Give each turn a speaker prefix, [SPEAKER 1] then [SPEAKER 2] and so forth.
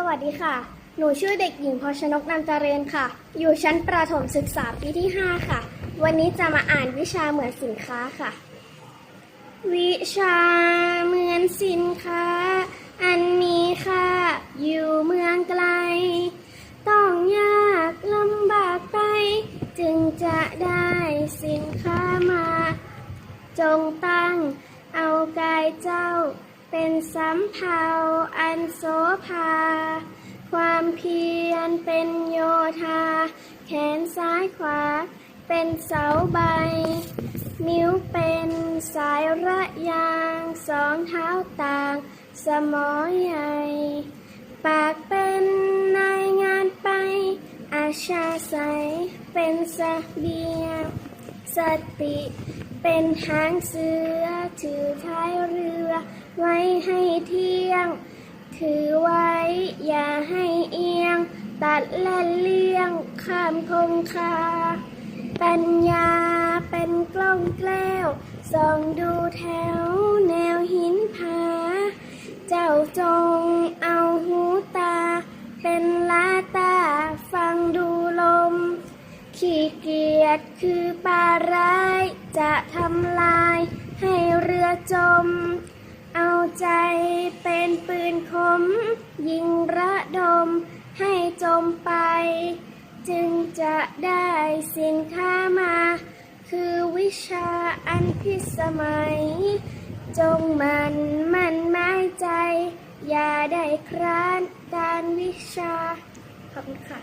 [SPEAKER 1] สวัสดีค่ะ หนูชื่อเด็กหญิงพชนกนามเจริญค่ะ อยู่ชั้นประถมศึกษาปีที่ 5 ค่ะ วันนี้จะมาอ่านวิชาเหมือนสินค้าค่ะ วิชาเหมือนสินค้า อันมีค่าอยู่เมืองไกล ต้องยากลำบากไป จึงจะได้สินค้ามา จงตั้งเอากายเจ้า เป็นสำเภาอันโสภา ความเพียรเป็นโยธา แขนซ้ายขวา เป็นเสาใบ นิ้วเป็นสายระยาง สองเท้าต่าง สมอใหญ่ ปากเป็นนายงานไป อาชาใสเป็นสเสบียง สติ เป็นหางเสือถือท้ายเรือ ให้เที่ยง ถือไว้อย่าให้เอียง ตัดและเลี่ยงข้ามคงคา ปัญญาเป็นกล้องแก้วส่องดูแถวแนวหินผา เจ้าจงเอาหูตา เป็นลาตาฟังดูลม ขี้เกียจคือปลาร้ายจะทำลายให้เรือจม ใจเป็นปืนคม ยิงระดมให้จมไป จึงจะได้สินค้ามา คือวิชาอันพิสมัย จงมันมันไม้ใจ อย่าได้คร้านการวิชา ขอบคุณค่ะ